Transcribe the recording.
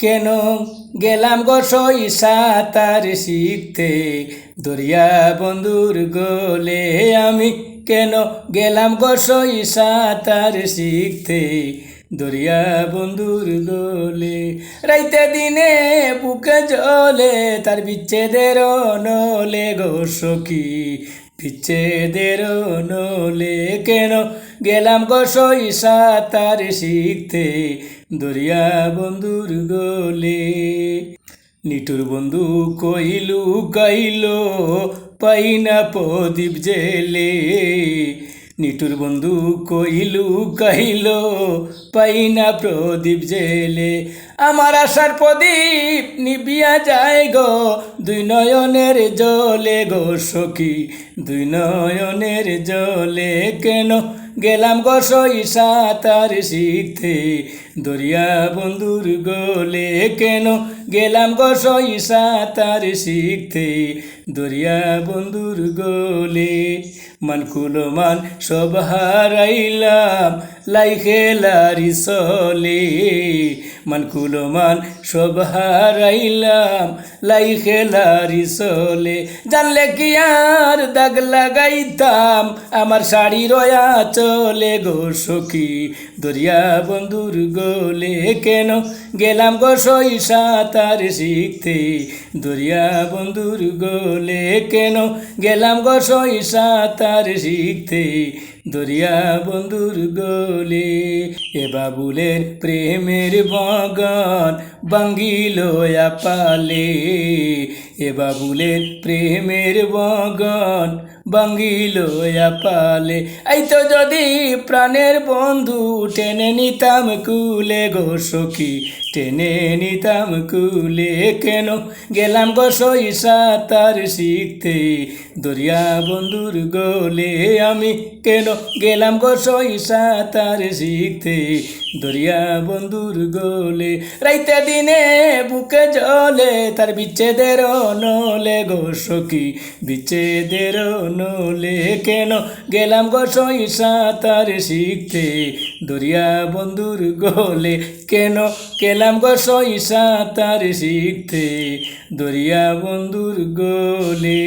কেন গেলাম গো সই সাঁতার শিখতে? দরিয়া বন্ধুর গোলে আমি কেন গেলাম গো সই সাঁতার শিখতে? দরিয়া বন্ধুর গোলে রাইতে দিনে বুকে জলে তার বিচ্ছেদের নলে গো সখী। বিচ্ছেদের নলে কেন গেলাম গো সই সাঁতার শিখতে? দরিয়া বন্ধুর গোলে নিটুর বন্ধু কইলু গাইল, পাইনা প্রদীপ জেলে। নিটুর বন্ধু কইলু গাইল, পাইনা প্রদীপ জেলে। আমার আশার প্রদীপ নিবিয়া যায় গো, দুই নয়নের জলে গো সখী, দুই নয়নের জলে কেন গেলাম গসই সই সাঁতার শিখতে দরিয়া বন্ধুর গোলে কেন গেলাম গো সাঁতার শিখতে। দরিয়া বন্ধুর গোলে মান কুলো মান সব হারাইলাম, লাই খেলারি সলে মান কুলো মান সব হারাইলাম, লাই খেলারি সলে জানলে কি আর দাগ লাগাইতাম, আমার শাড়ি রয়া চলে গো সখী। দরিয়া বন্ধুর গোলে কেন গেলাম গো সই সাঁতার শিখতে দরিয়া বন্ধুর গোলে কেন গেলাম গো সই সাঁতার শিখতে দরিয়া বন্ধুর গোলে এ বাবুলের প্রেমের বাগান বাঙ্গিল পালে এ বাবুলের প্রেমের বাগান বাঙ্গিল পালে এই তো যদি প্রাণের বন্ধু টেনে নিতাম কুলে গো সখী, টেনে নিতাম কুলে কেন? গেলাম গো সই সাঁতার শিখতে, দরিয়া বন্ধুর গোলে আমি কেন? গেলাম গো সই সাঁতার শিখতে, দরিয়া বন্ধুর গোলে। রাইতে দিনে বুকে জলে তার বিচ্ছেদের নলে গো সখী, বিচ্ছেদের নলে কেন গেলাম গো সই সাঁতার শিখতে? দরিয়া বন্ধুর গোলে কেন গেলাম গো সই সাঁতার শিখতে? দরিয়া বন্ধুর গোলে